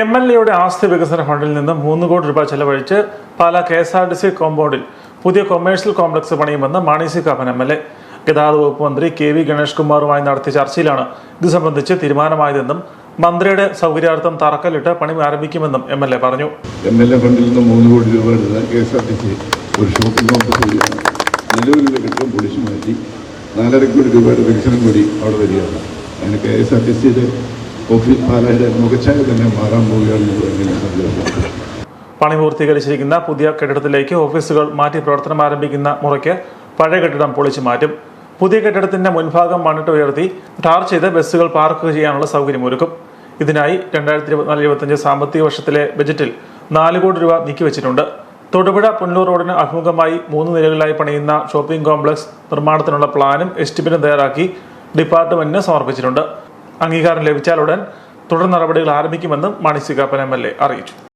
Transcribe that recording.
M L എയുടെ ആസ്തി വികസന ഫണ്ടിൽ നിന്ന് മൂന്ന് കോടി രൂപ ചെലവഴിച്ച് Pala K S R T C കോമ്പൗണ്ടിൽ പുതിയ commercial complex പണിയുമെന്ന് Mani C Kappan M L A. ഗതാഗത വകുപ്പ് മന്ത്രി കെ വി ഗണേഷ് കുമാറുമായി നടത്തിയ ചർച്ചയിലാണ് ഇത് സംബന്ധിച്ച് തീരുമാനമായതെന്നും മന്ത്രിയുടെ സൗകര്യാർത്ഥം തറക്കല്ലിട്ട് പണി ആരംഭിക്കുമെന്നും എം എൽ എ പറഞ്ഞു. എം എൽ എ ഫണ്ടിൽ നിന്ന് മൂന്ന് കോടി രൂപ എടുത്ത K S R T C ഒരു ഷോപ്പിംഗ് കോംപ്ലക്സ് നിലവിലുള്ള കെട്ടിടം പൊളിച്ചു മാറ്റി നാലര കോടി രൂപയുടെ വികസനം കൂടി അവിടെ വരികയാണ്. അങ്ങനെ കെ എസ് ആർ ടി സിയുടെ പാലയുടെ മുഖച്ഛായ തന്നെ മാറാൻ പോവുകയാണെന്ന് പണി പൂർത്തീകരിച്ചിരിക്കുന്ന പുതിയ കെട്ടിടത്തിലേക്ക് ഓഫീസുകൾ മാറ്റി പ്രവർത്തനം ആരംഭിക്കുന്ന മുറയ്ക്ക് പഴയ കെട്ടിടം പൊളിച്ചു മാറ്റും. പുതിയ കെട്ടിടത്തിന്റെ മുൻഭാഗം മണ്ണിട്ട് ഉയർത്തി ടാർ ചെയ്ത് ബസ്സുകൾ പാർക്ക് ചെയ്യാനുള്ള സൗകര്യമൊരുക്കും ഇതിനായി രണ്ടായിരത്തി ഇരുപത്തിനാല് ഇരുപത്തിയഞ്ച് സാമ്പത്തിക വർഷത്തിലെ ബജറ്റിൽ നാല് കോടി രൂപ നീക്കിവച്ചിട്ടുണ്ട് തൊടുപുഴ പുന്നൂർ റോഡിന് അഭിമുഖമായി മൂന്ന് നിലകളിലായി പണിയുന്ന ഷോപ്പിംഗ് കോംപ്ലക്സ് നിർമ്മാണത്തിനുള്ള പ്ലാനും എസ്റ്റിമേറ്റും തയ്യാറാക്കി ഡിപ്പാർട്ട്മെന്റിന് സമർപ്പിച്ചിട്ടുണ്ട്. അംഗീകാരം ലഭിച്ചാലുടൻ തുടർ നടപടികൾ ആരംഭിക്കുമെന്നും Mani Kappan M L A അറിയിച്ചു